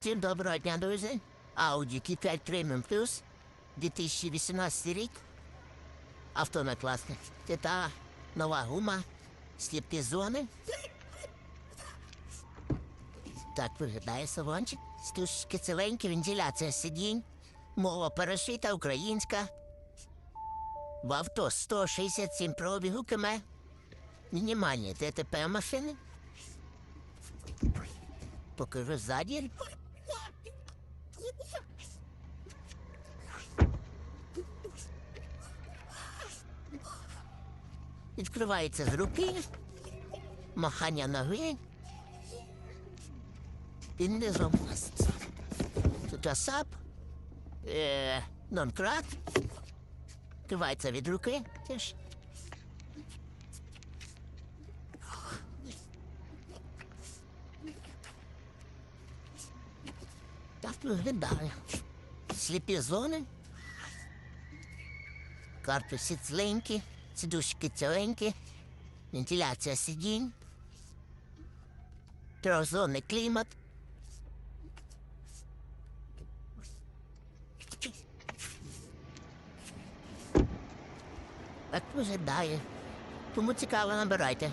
Всім доброго дня, друзі. Audi Q5 Premium Plus 2018 рік. Авто на класне. Це та нова гума, сліпі зони. Так виглядає салончик. Стушки ціленькі, вентиляція сидінь. Мова перешита українська. В авто 167 пробігу км. Мінімальні ДТП машини. Покажу ззаді. Відкривається з руки, махання ноги. І низом. Тут асап, е, нонкрат. Відкривається від руки виглядає. Сліпі зони. Карпуси ціленькі, сидушки ціленькі, вентиляція сидінь, трьохзонний клімат. Так виглядає. Кому цікаво, набирайте.